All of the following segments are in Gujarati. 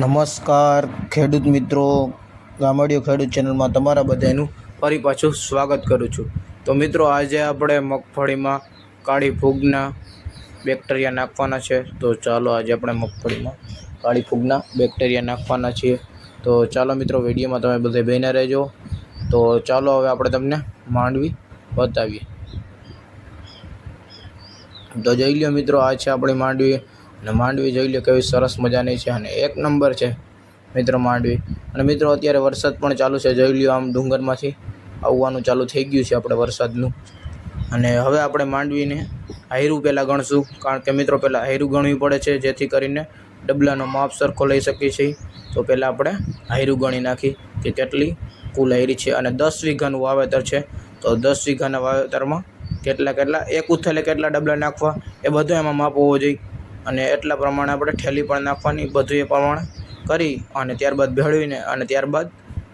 નમસ્કાર, ખેડૂત મિત્રો. ગામડિયો ખેડૂત ચેનલમાં તમારા બધાનું ફરી પાછું સ્વાગત કરું છું. તો મિત્રો, આજે આપણે મગફળીમાં કાળી ફૂગના બેક્ટેરિયા નાખવાના છે. તો ચાલો આજે આપણે મગફળીમાં કાળી ફૂગના બેક્ટેરિયા નાખવાના છીએ. તો ચાલો મિત્રો, વિડીયોમાં તમે બધે બેને રહેજો. તો ચાલો હવે આપણે તમને માંડવી બતાવીએ. તો જોઈ લ્યો મિત્રો, આ છે આપણી માંડવી. અને માંડવી જોઈ લો કેવી સરસ મજાની છે અને એક નંબર છે, મિત્રો માંડવી. અને મિત્રો, અત્યારે વરસાદ પણ ચાલુ છે, જોઈ લો આમ ડુંગરમાંથી આવવાનું ચાલુ થઈ ગયું છે આપણે વરસાદનું. અને હવે આપણે માંડવીને હાયરું પહેલાં ગણશું, કારણ કે મિત્રો, પહેલાં હાયરું ગણવી પડે છે, જેથી કરીને ડબલાનો માપ સરખો લઈ શકીએ છીએ. તો પહેલાં આપણે હાયરું ગણી નાખી કે કેટલી કુલ હાયરી છે અને દસ વીઘાનું વાવેતર છે. તો દસ વીઘાના વાવેતરમાં કેટલા કેટલા એક ઉથલે કેટલા ડબલા નાખવા, એ બધું એમાં માપ હોવો જોઈએ. અને એટલા પ્રમાણે આપણે ઠેલી પણ નાખવાની, બધું એ પ્રમાણે કરી અને ત્યારબાદ ભેળવીને અને ત્યારબાદ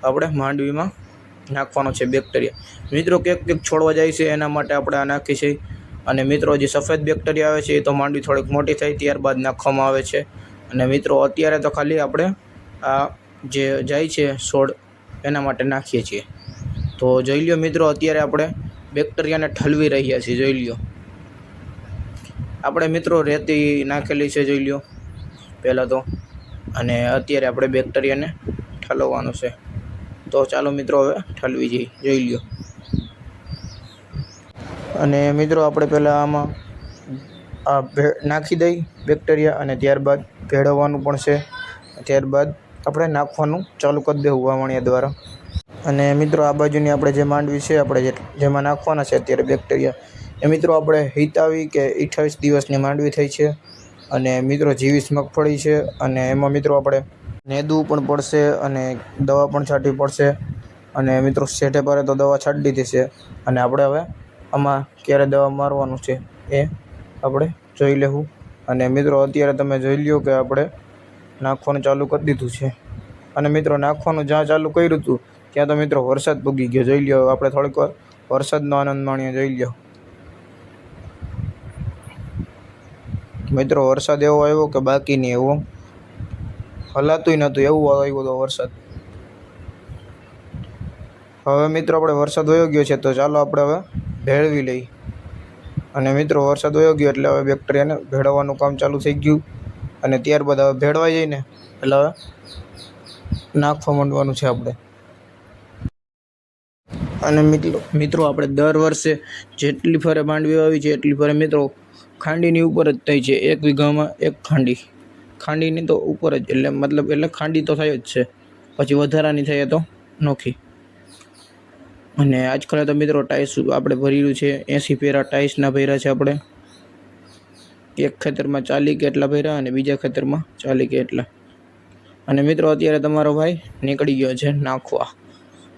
આપણે માંડવીમાં નાખવાનો છે બેક્ટેરિયા મિત્રો કેક કેક છોડવા જાય છે, એના માટે આપણે આ નાખી છે. અને મિત્રો, જે સફેદ બેક્ટેરિયા આવે છે, એ તો માંડવી થોડીક મોટી થાય, ત્યારબાદ નાખવામાં આવે છે. અને મિત્રો, અત્યારે તો ખાલી આપણે આ જે જાય છે છોડ, એના માટે નાખીએ છીએ. તો જોઈ લ્યો મિત્રો, અત્યારે આપણે બેક્ટેરિયાને ઠલવી રહ્યા છીએ, જોઈ લ્યો. આપણે મિત્રો રેતી નાખેલી છે જોઈ લ્યો. પહેલાં તો. અને અત્યારે આપણે બેક્ટેરિયાને ઠલવવાનું છે. તો ચાલો મિત્રો હવે ઠલવી જઈએ. જોઈ લ્યો. અને મિત્રો આપણે પહેલાં આમાં આ નાખી દઈ બેક્ટેરિયા અને ત્યારબાદ ભેળવવાનું પણ છે. ત્યારબાદ આપણે નાખવાનું ચાલુ કરી દેવું વાવણિયા દ્વારા. અને મિત્રો આ બાજુની આપણે જે માંડવી છે, આપણે જેમાં નાખવાના છે અત્યારે બેક્ટેરિયા એ મિત્રો આપણે હિતાવી કે અઠ્ઠાવીસ દિવસની માંડવી થઈ છે અને મિત્રો જીવીસ મગફળી છે અને એમાં મિત્રો આપણે નેદવું પણ પડશે અને દવા પણ છાંટવી પડશે અને મિત્રો શેઠે પારે તો દવા છાંટી દીધી છે અને આપણે હવે આમાં ક્યારે દવા મારવાનું છે એ આપણે જોઈ લેવું અને મિત્રો અત્યારે તમે જોઈ લ્યો કે આપણે નાખવાનું ચાલુ કરી દીધું છે અને મિત્રો નાખવાનું જ્યાં ચાલુ કર્યું હતું ત્યાં તો મિત્રો વરસાદ ભૂગી ગયો, જોઈ લ્યો. આપણે થોડીક વાર વરસાદનો આનંદ માણીએ, જોઈ લ્યો. મિત્રો, વરસાદ એવો આવ્યો કે બાકી નહીં એવો. હલાતુંય નહોતું, એવું આવ્યો હતો વરસાદ. હવે મિત્રો, આપણે વરસાદ વયો ગયો છે, તો ચાલો આપણે હવે ભેળવી લઈ અને મિત્રો, વરસાદ વયો ગયો એટલે હવે બેક્ટેરિયાને ભેળવવાનું કામ ચાલુ થઈ ગયું. અને ત્યારબાદ હવે ભેળવાઈ જઈને એટલે હવે નાખવા માંડવાનું છે આપણે. અને મિત્રો મિત્રો, આપણે દર વર્ષે જેટલી ફરે માંડવી આવી છે, એટલી ફરે. મિત્રો ખાંડીની ઉપર જ થઈ છે, એક વીઘામાં એક ખાંડી. ખાંડીની તો ઉપર જ, એટલે મતલબ એટલે ખાંડી તો થાય જ છે. પછી વધારાની થાય તો નોખી. અને આજકાલ તો મિત્રો ટાઈસ આપણે ભરેલું છે, એંસી પેરા ટાઈસના ભર્યા છે આપણે. એક ખેતરમાં ચાલી કે એટલા ભર્યા અને બીજા ખેતરમાં ચાલી કે એટલા. અને મિત્રો અત્યારે તમારો ભાઈ નીકળી ગયો છે નાખવા.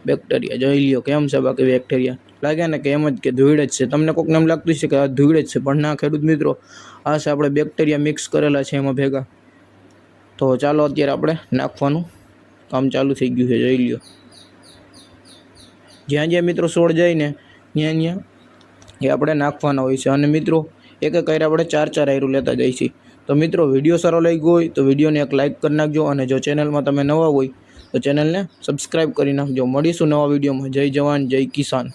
બેક્ટેરિયા જોઈ લ્યો, કેમ છે બાકી બેક્ટેરિયા? લાગે ને કે એમ જ કે ધૂળ જ છે. તમને કોઈકને એમ લાગતું છે કે આ ધૂળ જ છે, પણ ના ખેડૂત મિત્રો, આ છે આપણે બેક્ટેરિયા મિક્સ કરેલા છે એમાં ભેગા. તો ચાલો અત્યારે આપણે નાખવાનું. કામ ચાલુ થઈ ગયું છે, જોઈ લ્યો. જ્યાં જ્યાં મિત્રો છોડ જાય ને, ત્યાં ત્યાં એ આપણે નાખવાના હોય છે. અને મિત્રો, એક એક આપણે ચાર ચાર આયરું લેતા જઈએ છીએ તો મિત્રો, વીડિયો સારો લાગ્યો હોય તો વિડીયોને એક લાઇક કરી નાખજો અને જો ચેનલમાં તમે નવા હોય તો ચેનલને સબસ્ક્રાઈબ કરી નાખજો. મળીશું નવા વિડીયોમાં. જય જવાન, જય કિસાન.